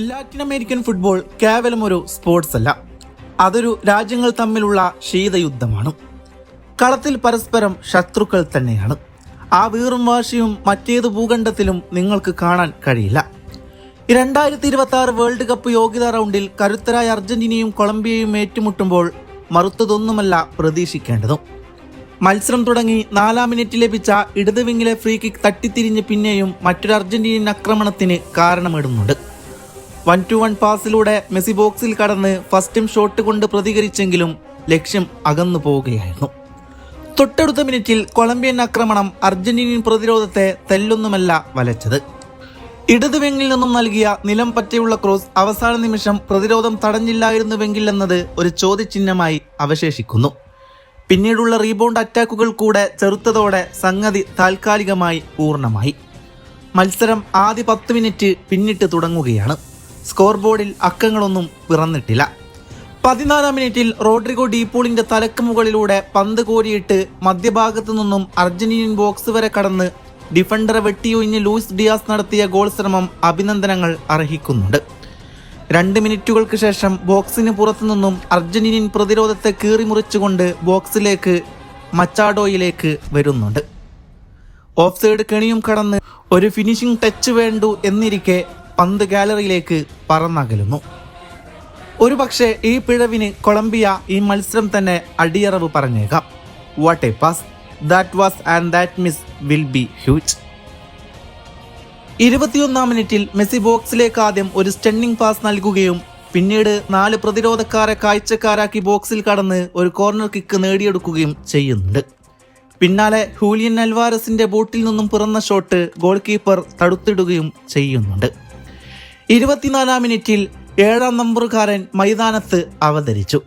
Latin American football കേവലം ഒരു sports അല്ല. അതൊരു രാജ്യങ്ങൾ തമ്മിലുള്ള ശീതയുദ്ധമാണ്. കളത്തിൽ പരസ്പരം ശത്രുക്കൾ തന്നെയാണ്. ആ വീറും വാശിയും മറ്റേത് ഭൂഖണ്ഡത്തിലും നിങ്ങൾക്ക് കാണാൻ കഴിയില്ല. രണ്ടായിരത്തി ഇരുപത്തി ആറ് വേൾഡ് കപ്പ് യോഗ്യതാ റൗണ്ടിൽ കരുത്തരായ അർജന്റീനയും കൊളംബിയയും ഏറ്റുമുട്ടുമ്പോൾ മറുത്തതൊന്നുമല്ല പ്രതീക്ഷിക്കേണ്ടതും. മത്സരം തുടങ്ങി നാലാം മിനിറ്റ് ലഭിച്ച ഇടതുവിങ്ങിലെ ഫ്രീ കിക്ക് തട്ടിത്തിരിഞ്ഞ് പിന്നെയും മറ്റൊരു അർജന്റീനിയൻ ആക്രമണത്തിന് കാരണമിടുന്നുണ്ട്. വൺ ടു വൺ പാസിലൂടെ മെസ്സി ബോക്സിൽ കടന്ന് ഫസ്റ്റും ഷോട്ട് കൊണ്ട് പ്രതികരിച്ചെങ്കിലും ലക്ഷ്യം അകന്നു പോവുകയായിരുന്നു. തൊട്ടടുത്ത മിനിറ്റിൽ കൊളംബിയൻ ആക്രമണം അർജന്റീനിയൻ പ്രതിരോധത്തെ തെല്ലൊന്നുമല്ല വലച്ചത്. ഇടതുവെങ്കിൽ നിന്നും നൽകിയ നിലം പറ്റിയുള്ള ക്രോസ് അവസാന നിമിഷം പ്രതിരോധം തടഞ്ഞില്ലായിരുന്നുവെങ്കിൽ എന്നത് ഒരു ചോദ്യചിഹ്നമായി അവശേഷിക്കുന്നു. പിന്നീടുള്ള റീബൗണ്ട് അറ്റാക്കുകൾ കൂടെ ചെറുത്തതോടെ സംഗതി താൽക്കാലികമായി പൂർണമായി. മത്സരം ആദ്യ പത്ത് മിനിറ്റ് പിന്നിട്ട് തുടങ്ങുകയാണ്. സ്കോർ ബോർഡിൽ അക്കങ്ങളൊന്നും പിറന്നിട്ടില്ല. പതിനാലാം മിനിറ്റിൽ റോഡ്രിഗോ ഡീപോളിന്റെ തലക്ക് മുകളിലൂടെ പന്ത് കോരിയിട്ട് മധ്യഭാഗത്തു നിന്നും അർജന്റീനിയൻ ബോക്സ് വരെ കടന്ന് ഡിഫൻഡറെ വെട്ടിയൊഴിഞ്ഞ് ലൂയിസ് ഡിയാസ് നടത്തിയ ഗോൾ ശ്രമം അഭിനന്ദനങ്ങൾ അർഹിക്കുന്നുണ്ട്. രണ്ട് മിനിറ്റുകൾക്ക് ശേഷം ബോക്സിന് പുറത്തു നിന്നും അർജന്റീനിയൻ പ്രതിരോധത്തെ കീറിമുറിച്ചുകൊണ്ട് ബോക്സിലേക്ക് മച്ചാഡോയിലേക്ക് വരുന്നുണ്ട്. ഓഫ് സൈഡ് കെണിയും കടന്ന് ഒരു ഫിനിഷിംഗ് ടച്ച് വേണ്ടു എന്നിരിക്കെ പന്ത് ഗാലറിയിലേക്ക് പറന്നകലുന്നു. ഒരു പക്ഷേ ഈ പിഴവിന് കൊളംബിയ ഈ മത്സരം തന്നെ അടിയറവ് പറഞ്ഞേക്കാം. What a pass that was and that miss will be huge ഇരുപത്തിയൊന്നാം മിനിറ്റിൽ മെസ്സി ബോക്സിലേക്ക് ആദ്യം ഒരു സ്റ്റണ്ണിംഗ് പാസ് നൽകുകയും പിന്നീട് നാല് പ്രതിരോധക്കാരെ കാഴ്ചക്കാരാക്കി ബോക്സിൽ കടന്ന് ഒരു കോർണർ കിക്ക് നേടിയെടുക്കുകയും ചെയ്യുന്നുണ്ട്. പിന്നാലെ ഹൂലിയൻ അൽവാരസിന്റെ ബോട്ടിൽ നിന്നും പിറന്ന ഷോട്ട് ഗോൾ കീപ്പർ തടുത്തിടുകയും ചെയ്യുന്നുണ്ട്. ഇരുപത്തിനാലാം മിനിറ്റിൽ ഏഴാം നമ്പറുകാരൻ മൈതാനത്ത് അവതരിച്ചു.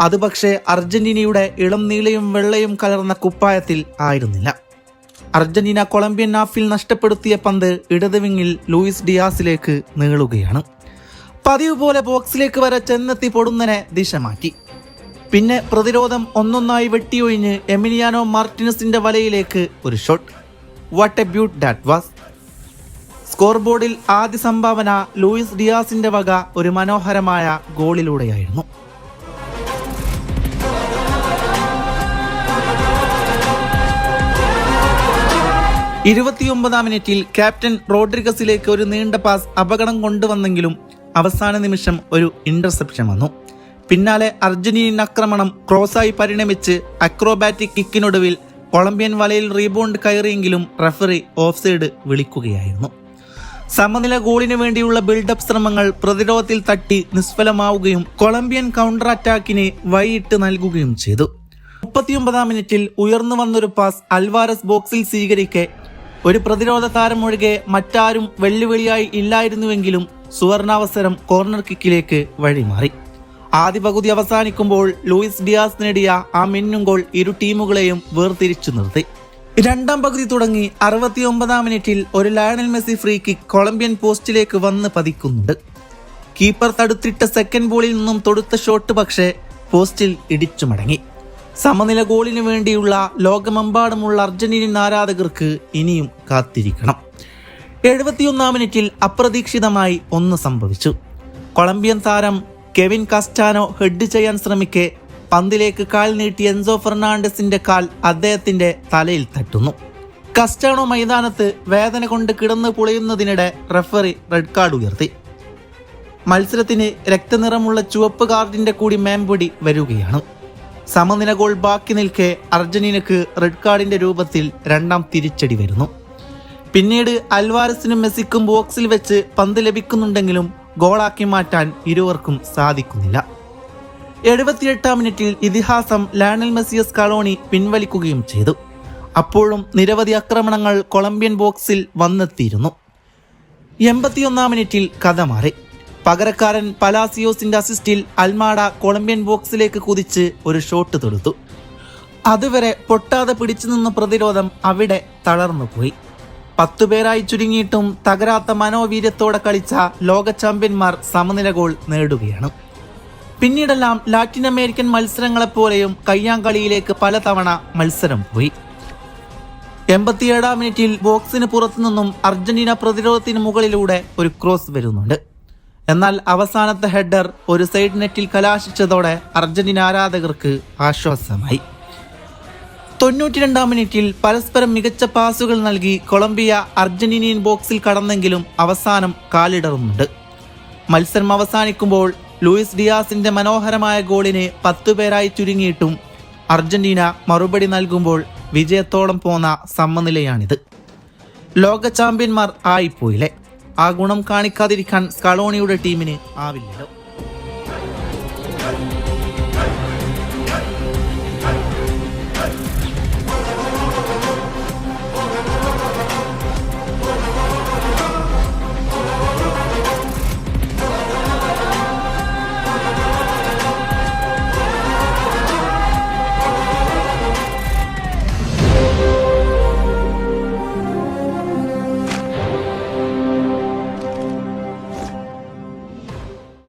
അത് പക്ഷേ അർജന്റീനയുടെ ഇളം നീലയും വെള്ളയും കലർന്ന കുപ്പായത്തിൽ ആയിരുന്നില്ല. അർജന്റീന കൊളംബിയൻ നാഫിൽ നഷ്ടപ്പെടുത്തിയ പന്ത് ഇടത് വിങ്ങിൽ ലൂയിസ് ഡിയാസിലേക്ക് നീളുകയാണ്. പതിവ് പോലെ ബോക്സിലേക്ക് വരെ ചെന്നെത്തി പൊടുന്നനെ ദിശ മാറ്റി പിന്നെ പ്രതിരോധം ഒന്നൊന്നായി വെട്ടിയൊഴിഞ്ഞ് എമിലിയാനോ മാർട്ടിനസിന്റെ വലയിലേക്ക് ഒരു shot. What a beaut that was. Score ബോർഡിൽ ആദ്യ സംഭാവന ലൂയിസ് ഡിയാസിന്റെ വക ഒരു മനോഹരമായ ഗോളിലൂടെയായിരുന്നു. ഇരുപത്തിയൊമ്പതാം മിനിറ്റിൽ ക്യാപ്റ്റൻ റോഡ്രിഗസിലേക്ക് ഒരു നീണ്ട പാസ് അപകടം കൊണ്ടുവന്നെങ്കിലും അവസാന നിമിഷം ഒരു ഇന്റർസെപ്ഷൻ വന്നു. പിന്നാലെ അർജന്റീനിയൻ ആക്രമണം ക്രോസായി പരിണമിച്ച് അക്രോബാറ്റിക് കിക്കിനൊടുവിൽ കൊളംബിയൻ വലയിൽ റീബൗണ്ട് കയറിയെങ്കിലും റഫറി ഓഫ്സൈഡ് വിളിക്കുകയായിരുന്നു. സമനില ഗോളിന് വേണ്ടിയുള്ള ബിൽഡപ്പ് ശ്രമങ്ങൾ പ്രതിരോധത്തിൽ തട്ടി നിസ്ഫലമാവുകയും കൊളംബിയൻ കൗണ്ടർ അറ്റാക്കിനെ വൈയിട്ട് നൽകുകയും ചെയ്തു. മുപ്പത്തിയൊമ്പതാം മിനിറ്റിൽ ഉയർന്നു വന്നൊരു പാസ് അൽവാരസ് ബോക്സിൽ സ്വീകരിക്കെ. ഒരു പ്രതിരോധ താരം ഒഴികെ മറ്റാരും വെല്ലുവിളിയായി ഇല്ലായിരുന്നുവെങ്കിലും സുവർണാവസരം കോർണർ കിക്കിലേക്ക് വഴിമാറി. ആദ്യ പകുതി അവസാനിക്കുമ്പോൾ ലൂയിസ് ഡിയാസ് നേടിയ ആ മിന്നും ഗോൾ ഇരു ടീമുകളെയും വേർതിരിച്ചു നിർത്തി. രണ്ടാം പകുതി തുടങ്ങി അറുപത്തിയൊമ്പതാം മിനിറ്റിൽ ഒരു Lionel Messi free kick Colombian പോസ്റ്റിലേക്ക് വന്ന് പതിക്കുന്നുണ്ട്. കീപ്പർ തടുത്തിട്ട സെക്കൻഡ് ബോളിൽ നിന്നും തൊടുത്ത ഷോട്ട് പക്ഷേ പോസ്റ്റിൽ ഇടിച്ചു മടങ്ങി. സമനില ഗോളിന് വേണ്ടിയുള്ള ലോകമെമ്പാടുമുള്ള അർജന്റീനിയൻ ആരാധകർക്ക് ഇനിയും കാത്തിരിക്കണം. എഴുപത്തിയൊന്നാം മിനിറ്റിൽ അപ്രതീക്ഷിതമായി ഒന്ന് സംഭവിച്ചു. കൊളംബിയൻ താരം കെവിൻ കസ്റ്റാനോ ഹെഡ് ചെയ്യാൻ ശ്രമിക്കെ പന്തിലേക്ക് കാൽ നീട്ടി എൻസോ ഫെർണാണ്ടസിന്റെ കാൽ അദ്ദേഹത്തിന്റെ തലയിൽ തട്ടുന്നു. കസ്റ്റാണോ മൈതാനത്ത് വേദന കൊണ്ട് കിടന്ന് പുളയുന്നതിനിടെ റെഫറി റെഡ് കാർഡ് ഉയർത്തി. മത്സരത്തിന് രക്തനിറമുള്ള ചുവപ്പ് കാർഡിന്റെ കൂടി മേമ്പൊടി വരികയാണ്. സമനില ഗോൾ ബാക്കി നിൽക്കെ അർജന്റീനക്ക് റെഡ് കാർഡിന്റെ രൂപത്തിൽ രണ്ടാം തിരിച്ചടി വരുന്നു. പിന്നീട് അൽവാരസിനും മെസ്സിക്കും ബോക്സിൽ വെച്ച് പന്ത് ലഭിക്കുന്നുണ്ടെങ്കിലും ഗോളാക്കി മാറ്റാൻ ഇരുവർക്കും സാധിക്കുന്നില്ല. എഴുപത്തിയെട്ടാം മിനിറ്റിൽ ഇതിഹാസം ലാണൽ മെസ്സിയസ് കളോണി പിൻവലിക്കുകയും ചെയ്തു. അപ്പോഴും നിരവധി ആക്രമണങ്ങൾ കൊളംബിയൻ ബോക്സിൽ വന്നെത്തിയിരുന്നു. എൺപത്തിയൊന്നാം മിനിറ്റിൽ കഥ മാറി. പകരക്കാരൻ പലാസിയോസിന്റെ അസിസ്റ്റിൽ അൽമാഡ കൊളംബിയൻ ബോക്സിലേക്ക് കുതിച്ച് ഒരു ഷോട്ട് തൊടുത്തു. അതുവരെ പൊട്ടാതെ പിടിച്ചു നിന്ന പ്രതിരോധം അവിടെ തളർന്നുപോയി പത്തുപേരായി ചുരുങ്ങിയിട്ടും തകരാത്ത മനോവീര്യത്തോടെ കളിച്ച ലോക ചാമ്പ്യന്മാർ സമനില ഗോൾ നേടുകയാണ്. പിന്നീടെല്ലാം ലാറ്റിൻ അമേരിക്കൻ മത്സരങ്ങളെപ്പോലെയും കയ്യാങ്കളിയിലേക്ക് പലതവണ മത്സരം പോയി. എൺപത്തിയേഴാം മിനിറ്റിൽ ബോക്സിന് പുറത്തുനിന്നും അർജന്റീന പ്രതിരോധത്തിന് മുകളിലൂടെ ഒരു ക്രോസ് വരുന്നുണ്ട്. എന്നാൽ അവസാനത്തെ ഹെഡർ ഒരു സൈഡ് നെറ്റിൽ കലാശിച്ചതോടെ അർജന്റീന ആരാധകർക്ക് ആശ്വാസമായി. തൊണ്ണൂറ്റിരണ്ടാം മിനിറ്റിൽ പരസ്പരം മികച്ച പാസുകൾ നൽകി കൊളംബിയ അർജന്റീനിയൻ ബോക്സിൽ കടന്നെങ്കിലും അവസാനം കാലിടറുന്നുണ്ട്. മത്സരം അവസാനിക്കുമ്പോൾ ലൂയിസ് ഡിയാസിന്റെ മനോഹരമായ ഗോളിനെ പത്തു പേരായി ചുരുങ്ങിയിട്ടും അർജന്റീന മറുപടി നൽകുമ്പോൾ വിജയത്തോളം പോന്ന സമനിലയാണിത്. ലോക ചാമ്പ്യന്മാർ ആയിപ്പോയില്ലേ? ആ ഗുണം കാണിക്കാതിരിക്കാൻ സ്കളോണിയുടെ ടീമിന് ആവില്ലല്ലോ.